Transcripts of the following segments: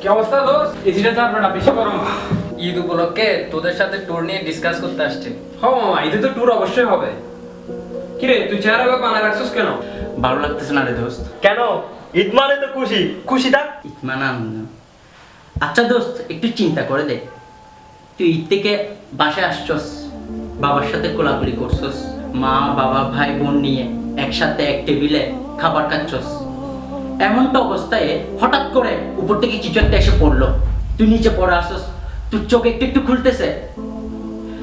কি অবস্থা দোস্ত? এসিটা চাপবে না বেশি গরম। ঈদ উপলক্ষে তোদের সাথে ট্যুর নিয়ে ডিসকাস করতে আসছে। হ মামা ঈদে তো ট্যুর অবশ্যই হবে। কিরে তুই চেহারা বা রাখছিস কেন? ভালো লাগতেছে না রে দোস্ত। কেন? ঈদ মানে তো খুশি। খুশি থাক। ইতমান আনন্দ আচ্ছা দোস্ত একটু চিন্তা করে দে তুই ঈদ থেকে বাসায় আসছস বাবার সাথে কোলাকুলি করছস মা বাবা ভাই বোন নিয়ে একসাথে এক টেবিলে খাবার খাচ্ছস। এমন তো অবস্থায় হঠাৎ করে উপর থেকে কিছু একটা এসে পড়ল। তুই নিচে পড়ে আসছস তোর চোখ একটু একটু খুলতেছে।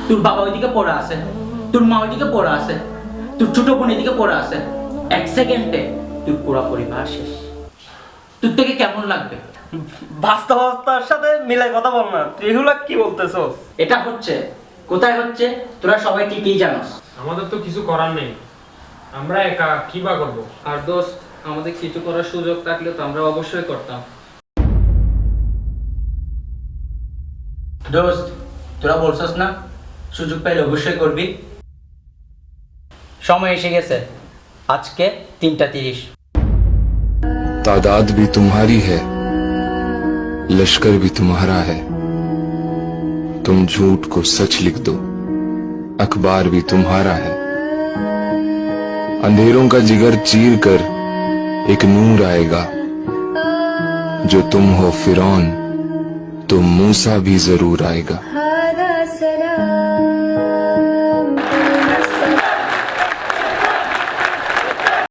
তোর বাবা ওইদিকে পড়ে আছে তোর মা ওইদিকে পড়ে আছে তোর ছোট বোন এদিকে পড়ে আছে। এক সেকেন্ডে তোর পুরো পরিবার শেষ। তোর থেকে কেমন লাগবে? বাস্তবতার সাথে মিলাই কথা বল না। তুই এগুলা কি বলতেছস এটা হচ্ছে কোথায় হচ্ছে তোরা সবাই ঠিকই জানোস। আমাদের তো কিছু করার নেই। আমরা একা কি বা করব? আর দোস্ত আমাদের কিছু করার সুযোগ থাকলে তো আমরা অবশ্যই করতাম দোস্ত তোরা বলছস না সুযোগ পাইলে অবশ্যই করবি সময় এসে গেছে আজকে তিনটা তিরিশ तादाद भी तुम्हारी है लश्कर भी तुम्हारा है तुम झूठ को सच लिख दो अखबार भी तुम्हारा है अंधेरों का जिगर चीर कर एक नूर आएगा जो तुम हो फिरौन तो मूसा भी ज़रूर आएगा।